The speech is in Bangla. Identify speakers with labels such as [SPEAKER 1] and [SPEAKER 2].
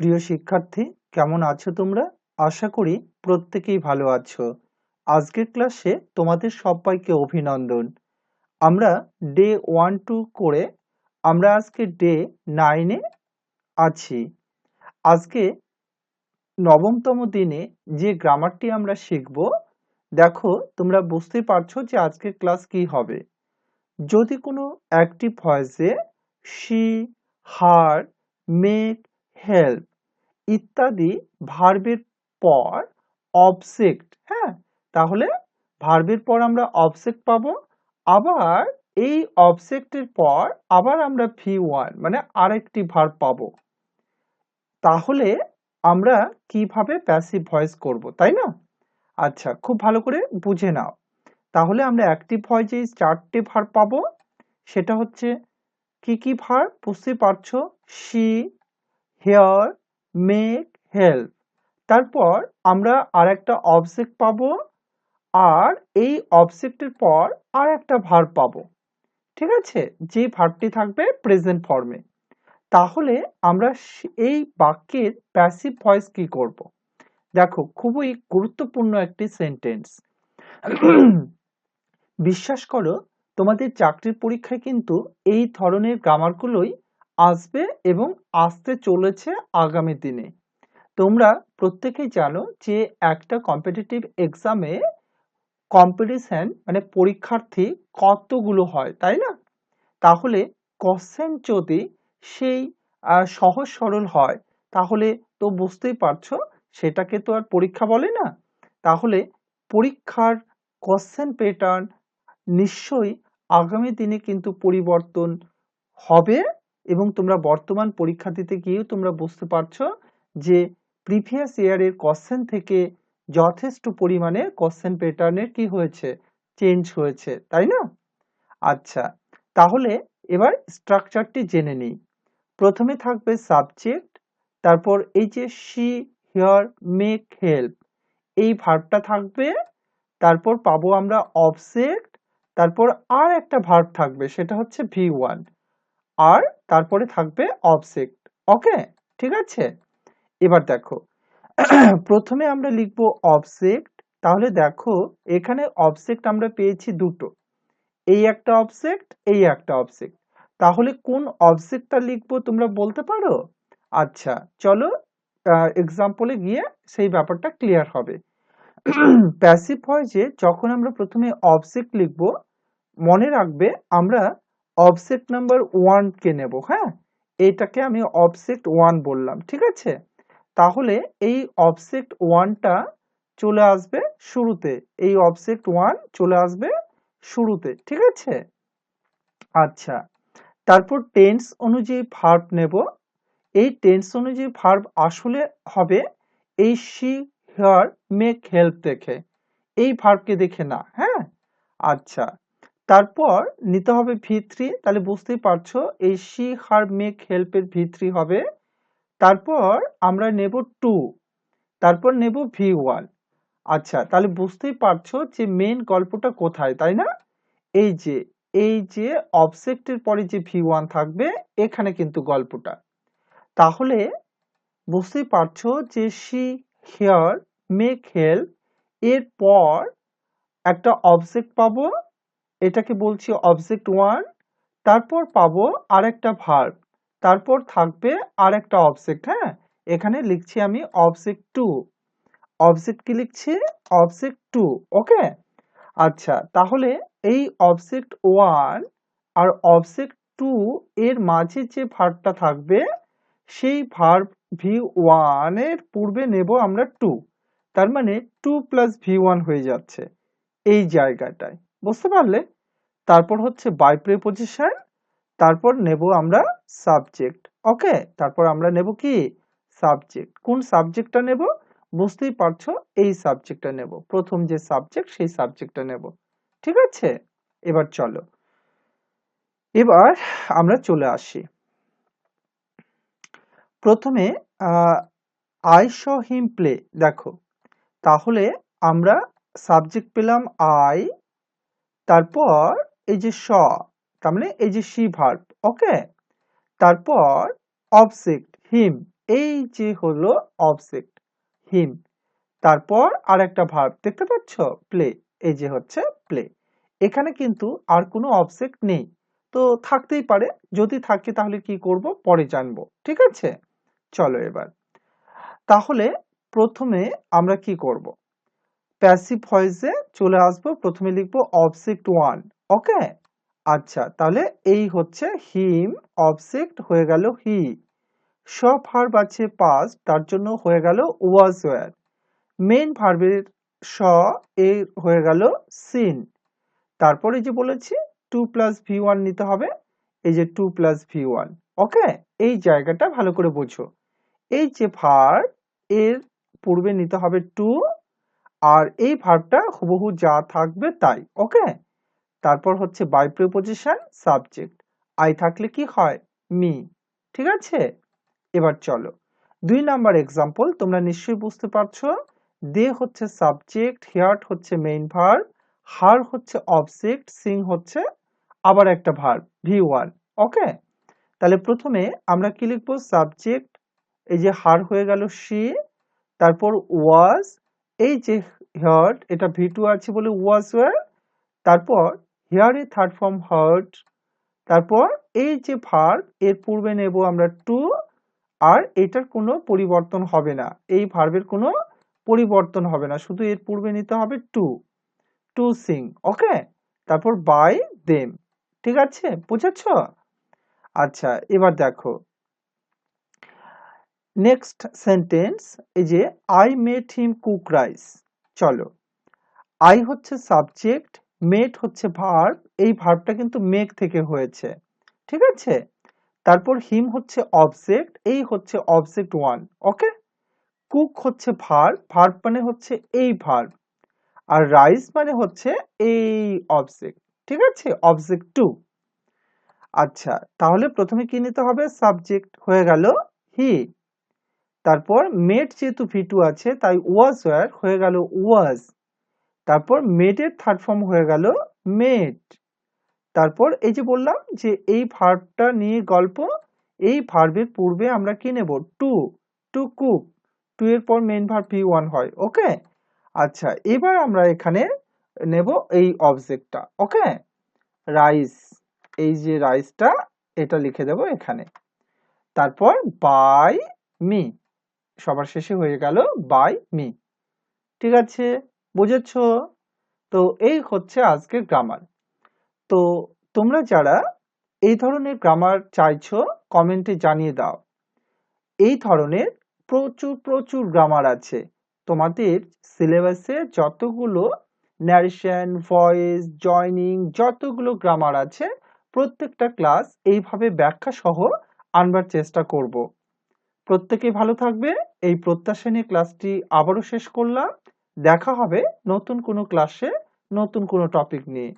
[SPEAKER 1] প্রিয় শিক্ষার্থী, কেমন আছো তোমরা? আশা করি প্রত্যেকেই ভালো আছো। আজকের ক্লাসে তোমাদের সবাইকে অভিনন্দন। আমরা ডে ওয়ান টু করে আমরা আজকে ডে নাইনে আছি। আজকে নবমতম দিনে যে গ্রামারটি আমরা শিখব, দেখো তোমরা বুঝতে পারছ যে আজকের ক্লাস কি হবে। যদি কোনো অ্যাক্টিভ ভয়েসে শি, হার, মেক, হেল্প ইত্যাদি ভার্বের পর অবজেক্ট হ্যাঁ? তাহলে ভার্বের পর আমরা অবজেক্ট পাবো, আবার এই অবজেক্টের পর আবার আমরা ভি ওয়ান মানে আরেকটি ভার্ব পাবো। তাহলে আমরা কীভাবে প্যাসিভ ভয়েস করব, তাই না? আচ্ছা খুব ভালো করে বুঝে নাও। তাহলে আমরা অ্যাক্টিভ ভয়েসে চারটে ভার্ব পাবো, সেটা হচ্ছে কি কি ভার্ব বুঝতে পারছ? শি হেয়ার মেক হেল্প তারপর আমরা আর একটা অবজেক্ট পাবো, আর এই অবজেক্টের পর আর একটা ভার পাবো। ঠিক আছে? যে ভারটি থাকবে প্রেজেন্ট ফর্মে তাহলে আমরা এই বাক্যের প্যাসিভ ভয়েস কি করব? দেখো, খুবই গুরুত্বপূর্ণ একটি সেন্টেন্স বিশ্বাস করো, তোমাদের চাকরির পরীক্ষায় কিন্তু এই ধরনের গ্রামারগুলোই আসবে এবং আসতে চলেছে আগামী দিনে। তোমরা প্রত্যেকেই জানো যে একটা কম্পিটিটিভ এক্সামে কম্পিটিশন মানে পরীক্ষার্থী কতগুলো হয়, তাই না? তাহলে কোশ্চেন যদি সেই সহজ সরল হয়, তাহলে তো বুঝতেই পারছ সেটাকে তো আর পরীক্ষা বলে না। তাহলে পরীক্ষার কোশ্চেন প্যাটার্ন নিশ্চয়ই আগামী দিনে কিন্তু পরিবর্তন হবে। এবং তোমরা বর্তমান পরীক্ষা দিতে গিয়েও তোমরা বুঝতে পারছ যে প্রিভিয়াস ইয়ারের কোশ্চেন থেকে যথেষ্ট পরিমাণে কোশ্চেন প্যাটার্নের কি হয়েছে? চেঞ্জ হয়েছে, তাই না? আচ্ছা তাহলে এবার স্ট্রাকচারটি জেনে নিই। প্রথমে থাকবে সাবজেক্ট তারপর এই যে শি হিয়ার মেক হেল্প এই ভার্বটা থাকবে, তারপর পাবো আমরা অবজেক্ট তারপর আর একটা ভার্ব থাকবে, সেটা হচ্ছে ভি ওয়ান আর তারপরে থাকবে অবজেক্ট ওকে ঠিক আছে? এবার দেখো। প্রথমে আমরা লিখব অবজেক্ট তাহলে দেখো, এখানে অবজেক্ট আমরা পেয়েছি দুটো। এই একটা অবজেক্ট এই একটা অবজেক্ট তাহলে কোন অবজেক্টটা লিখব তোমরা বলতে পারো? আচ্ছা চলো এক্সাম্পলে গিয়ে সেই ব্যাপারটা ক্লিয়ার হবে। প্যাসিভ হয় যে যখন আমরা প্রথমে অবজেক্ট লিখব, মনে রাখবে আমরা অবজেক্ট নাম্বার ওয়ান কে নেব হ্যাঁ? এইটাকে আমি অবজেক্ট ওয়ান বললাম, ঠিক আছে? তাহলে এই অবজেক্ট ওয়ানটা চলে আসবে শুরুতে, এই অবজেক্ট ওয়ান চলে আসবে শুরুতে, ঠিক আছে? আচ্ছা তারপর টেন্স অনুযায়ী ভার্ব নেব, এই টেন্স অনুযায়ী ভার্ব আসলে হবে এই শি হেয়ার মেক, হেল্প দেখে, এই ভার্বকে দেখে না হ্যাঁ? আচ্ছা তারপর নিতে হবে ভি থ্রি তাহলে বুঝতেই পারছ, এই শি হার মেক হেল্পের ভি থ্রি হবে। তারপর আমরা নেব টু তারপর নেব ভি ওয়ান আচ্ছা তাহলে বুঝতেই পারছ যে মেন গল্পটা কোথায়, তাই না? এই যে এই যে অবজেক্টের পরে যে ভি ওয়ান থাকবে, এখানে কিন্তু গল্পটা। তাহলে বুঝতেই পারছ যে শি হেয়ার মেক হেল্প এর পর একটা অবজেক্ট পাবো এটাকে বলছি অবজেক্ট ওয়ান তারপর পাবো আরেকটা ভার্ব তারপর থাকবে আরেকটা অবজেক্ট হ্যাঁ? এখানে লিখছি আমি অবজেক্ট টু অবজেক্ট কি লিখছি? অবজেক্ট টু ওকে আচ্ছা তাহলে এই অবজেক্ট ওয়ান আর অবজেক্ট টু এর মাঝে যে ভার্বটা থাকবে, সেই ভার্ব ভি ওয়ানের পূর্বে নেব আমরা টু তার মানে টু প্লাস ভি ওয়ান হয়ে যাচ্ছে, এই জায়গাটায়। বুঝতে পারলে? তারপর হচ্ছে বাই প্রিপোজিশন তারপর নেব আমরা সাবজেক্ট ওকে তারপর আমরা নেব কি? সাবজেক্ট কোন সাবজেক্টটা নেব? বুঝতেই পারছ, এই সাবজেক্টটা নেব। প্রথম যে সাবজেক্ট সেই সাবজেক্টটা নেব। ঠিক আছে? এবার চলো। এবার আমরা চলে আসি। প্রথমে আই শ হিম প্লে দেখো, তাহলে আমরা সাবজেক্ট পেলাম আই তারপর এই যে শ তার মানে এই যে সি ভার্ব ওকে তারপর অবজেক্ট হিম এই যে হলো অবজেক্ট হিম তারপর আর একটা ভার্ব দেখতে পাচ্ছ? প্লে এই যে হচ্ছে প্লে এখানে কিন্তু আর কোনো অবজেক্ট নেই। তো থাকতেই পারে, যদি থাকে তাহলে কি করব? পরে জানব, ঠিক আছে? চলো এবার। তাহলে প্রথমে আমরা কি করব? প্যাসিভ ভয়েসে চলে আসব। প্রথমে লিখব অবজেক্ট ওয়ান ওকে আচ্ছা তাহলে এই হচ্ছে হিম অবজেক্ট হয়ে গেল হি সব ভার্ব আছে পাস তার জন্য হয়ে গেল ওয়াজ ওয়ার মেন ভার্বের স, এ হয়ে গেল সিন তারপরে যে বলেছি টু প্লাস ভি ওয়ান নিতে হবে। এই যে two plus V one okay এই জায়গাটা ভালো করে বোঝো। এই যে ভার্ব এর পূর্বে নিতে হবে টু আর এই ভার্বটা হুবহু যা থাকবে তাই, ওকে? তারপর হচ্ছে বাই প্রিপোজিশন সাবজেক্ট আই থাকলে কি হয়? মি ঠিক আছে? এবার চলো। দুই নাম্বার এক্সাম্পল তোমরা নিশ্চয়ই বুঝতে পারছ। দে হচ্ছে সাবজেক্ট হেয়ার্ট হচ্ছে মেইন ভার্ব হার হচ্ছে অবজেক্ট সিং হচ্ছে আবার একটা ভার্ব ভি ওয়ান ওকে? তাহলে প্রথমে আমরা কি লিখব? সাবজেক্ট এই যে হার হয়ে গেল সি তারপর ওয়াজ এই যে হার্ট এটা ভি টু আছে বলে ওয়াজ ওয়ার তারপর hear a third form hurt তারপর এই যে ভার্ব এর পূর্বে নেব আমরা টু আর এটার কোনো পরিবর্তন হবে না। এই ভার্বের কোনো পরিবর্তন হবে না, শুধু এর পূর্বে নিতে হবে টু টু সিং ওকে তারপর বাই দেম ঠিক আছে? বুঝেছ? আচ্ছা এবার দেখো। নেক্সট সেন্টেন্স এই যে I met him cook rice চলো। আই হচ্ছে সাবজেক্ট মেট হচ্ছে ভার্ব এই ভার্বটা কিন্তু মেক থেকে হয়েছে। ঠিক আছে? তারপর হিম হচ্ছে অবজেক্ট এই হচ্ছে অবজেক্ট ওয়ান ওকে কুক হচ্ছে ভার্ব ভার্ব মানে হচ্ছে এই ভার্ব আর রাইস মানে হচ্ছে এই অবজেক্ট ঠিক আছে? অবজেক্ট টু আচ্ছা তাহলে প্রথমে কি নিতে হবে? সাবজেক্ট হয়ে গেল হি তারপর মেট যেহেতু ভি টু আছে, তাই ওয়াজ ওয়ার হয়ে গেল ওয়াজ তারপর মেডের থার্ড ফর্ম হয়ে গেল মেড তারপর এই যে বললাম যে এই ভার্বটা নিয়ে গল্প, এই ভার্বের পূর্বে আমরা কি নেব? টু টু কুক টু এর পর মেন ভার্ব ভি ওয়ান হয় ওকে আচ্ছা এবার আমরা এখানে নেব এই অবজেক্টটা ওকে রাইস এই যে রাইসটা এটা লিখে দেব এখানে। তারপর বাই মি সবার শেষে হয়ে গেল বাই মি ঠিক আছে? বুঝেছ? তো এই হচ্ছে আজকের গ্রামার তো তোমরা যারা এই ধরনের গ্রামার চাইছো কমেন্টে জানিয়ে দাও। এই ধরনের প্রচুর প্রচুর গ্রামার আছে। তোমাদের সিলেবাসে যতগুলো ন্যারেশন ভয়েস জয়নিং যতগুলো গ্রামার আছে, প্রত্যেকটা ক্লাস এইভাবে ব্যাখ্যা সহ আনবার চেষ্টা করব। প্রত্যেকে ভালো থাকবে। এই প্রত্যাশা নিয়ে ক্লাসটি আবারও শেষ করলাম। দেখা হবে নতুন কোনো ক্লাসে নতুন কোনো টপিক নিয়ে।